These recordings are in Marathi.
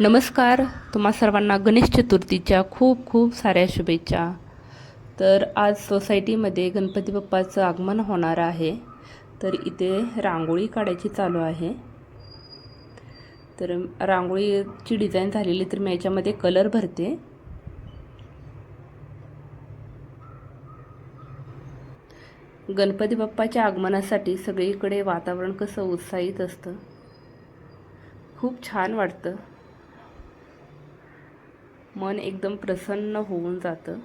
नमस्कार. तुम्हा सर्वांना गणेश चतुर्थीच्या खूप खूप साऱ्या शुभेच्छा. तर आज सोसायटीमध्ये गणपती बाप्पाचं आगमन होणार आहे. तर इथे रांगोळी काढायची चालू आहे. तर रांगोळीची डिझाईन झालेली तर मी याच्यामध्ये कलर भरते. गणपती बाप्पाच्या आगमनासाठी सगळीकडे वातावरण कसं उत्साहित असतं. खूप छान वाटतं. मन एकदम प्रसन्न होऊन जातं.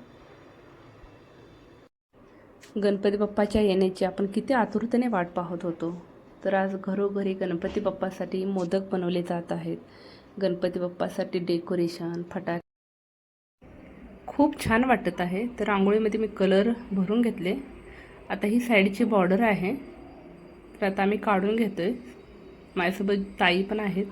गणपती बाप्पाच्या येण्याची आपण किती आतुरतेने वाट पाहत होतो. तर आज घरोघरी गणपती बाप्पासाठी मोदक बनवले जात आहेत. गणपती बाप्पासाठी डेकोरेशन फटाके. खूप छान वाटत आहे. तर रांगोळीमध्ये मी कलर भरून घेतले. आता ही साईडची बॉर्डर आहे. तर आता आम्ही काढून घेतो आहे माझ्यासोबत ताई पण आहेत.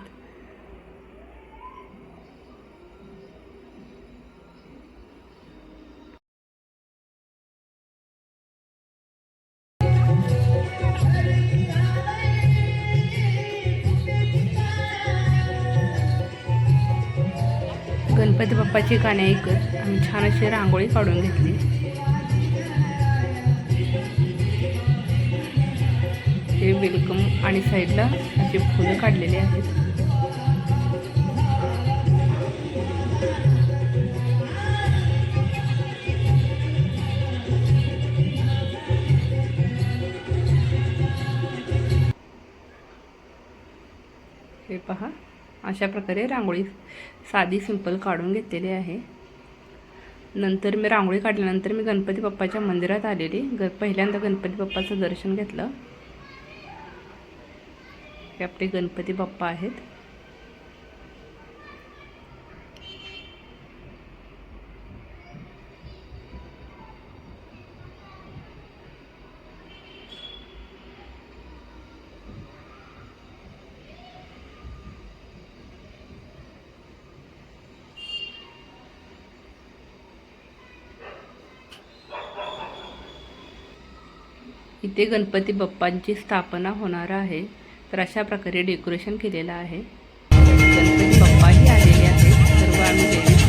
गणपती बाप्पाची गाणी ऐकत आम्ही छान अशी रांगोळी काढून घेतली. हे वेलकम आणि साईडला असे फुलं काढलेले आहेत. हे पहा. अशा प्रकारे रांगोळी साधी सिंपल काढून घेतलेली आहे. नंतर मी रांगोळी काढल्यानंतर मी गणपती बाप्पाच्या मंदिरात आलेली. ग पहिल्यांदा गणपती बाप्पाचं दर्शन घेतलं. हे आपले गणपती बाप्पा आहेत. इथे गणपती बाप्पांची स्थापना होणार आहे. तर अशा प्रकारे डेकोरेशन केलेलं आहे. गणपती बाप्पाही आलेले आहेत. सर्व आम्ही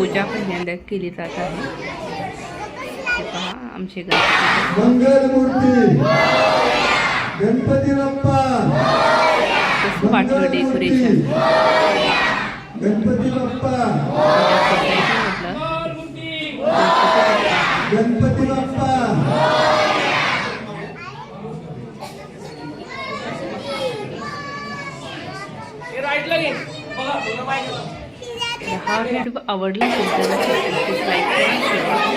पूजा पहिल्यांदा केली जात आहे. हे पहा आमचे गणपती. मंगलमूर्ती. गणपती बाप्पा. कसं वाटलं डेकोरेशन गणपती बाप्पा. सोसायटीमधलं गणपती बाप्पा. गणपती बाप्पा हा व्हिडिओ आवडला असेल तर नक्कीच लाईक करा करा.